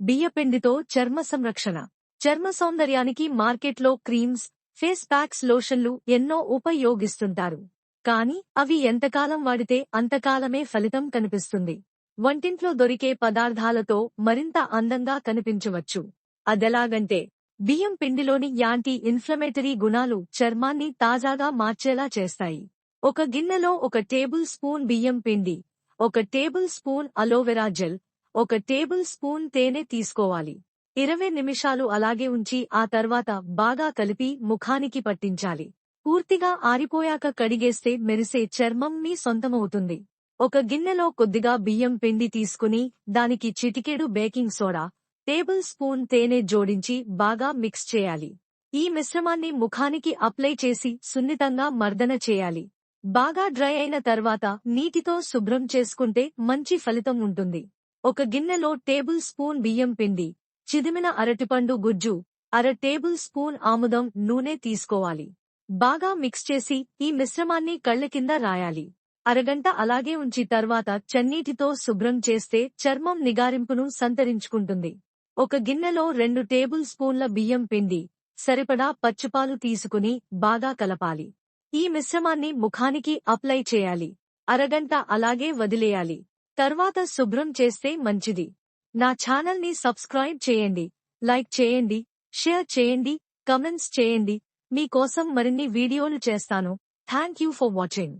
బియ్యపిండితో చర్మ సంరక్షణ. చర్మ సౌందర్యానికి మార్కెట్లో క్రీమ్స్ ఫేస్ ప్యాక్స్ లోషన్లు ఎన్నో ఉపయోగిస్తుంటారు. కానీ అవి ఎంతకాలం వాడితే అంతకాలమే ఫలితం కనిపిస్తుంది. వంటింట్లో దొరికే పదార్థాలతో మరింత అందంగా కనిపించవచ్చు. అదెలాగంటే బియ్యం పిండిలోని యాంటీ ఇన్ఫ్లమేటరీ గుణాలు చర్మాన్ని తాజాగా మార్చేలా చేస్తాయి. ఒక గిన్నెలో ఒక టేబుల్ స్పూన్ బియ్యం పిండి ఒక టేబుల్ స్పూన్ అలోవెరా జెల్ ఒక టేబుల్ స్పూన్ తేనె తీసుకోవాలి. ఇరవై నిమిషాలు అలాగే ఉంచి ఆ తర్వాత బాగా కలిపి ముఖానికి పట్టించాలి. పూర్తిగా ఆరిపోయాక కడిగేస్తే మెరిసే చర్మం మీ సొంతమవుతుంది. ఒక గిన్నెలో కొద్దిగా బియ్యం పిండి తీసుకుని దానికి చిటికెడు బేకింగ్ సోడా టేబుల్ స్పూన్ తేనె జోడించి బాగా మిక్స్ చేయాలి. ఈ మిశ్రమాన్ని ముఖానికి అప్లై చేసి సున్నితంగా మర్దన చేయాలి. బాగా డ్రై అయిన తర్వాత నీటితో శుభ్రం చేసుకుంటే మంచి ఫలితం ఉంటుంది. ఒక గిన్నెలో టేబుల్ స్పూన్ బియ్యం పిండి చిదిమిన అరటిపండు గుజ్జు అర టేబుల్ స్పూన్ ఆముదం నూనె తీసుకోవాలి. బాగా మిక్స్ చేసి ఈ మిశ్రమాన్ని కళ్ళ కింద రాయాలి. అరగంట అలాగే ఉంచి తర్వాత చన్నీటితో శుభ్రం చేస్తే చర్మం నిగారింపును సంతరించుకుంటుంది. ఒక గిన్నెలో రెండు టేబుల్ స్పూన్ల బియ్యం పిండి సరిపడా పచ్చిపాలు తీసుకుని బాగా కలపాలి. ఈ మిశ్రమాన్ని ముఖానికి అప్లై చేయాలి. అరగంట అలాగే వదిలేయాలి. తర్వాత శుభ్రం చేస్తే మంచిది. నా ఛానల్ని సబ్స్క్రైబ్ చేయండి లైక్ చేయండి షేర్ చేయండి కమెంట్స్ చేయండి. మీకోసం మరిన్ని వీడియోలు చేస్తాను. Thank you for watching.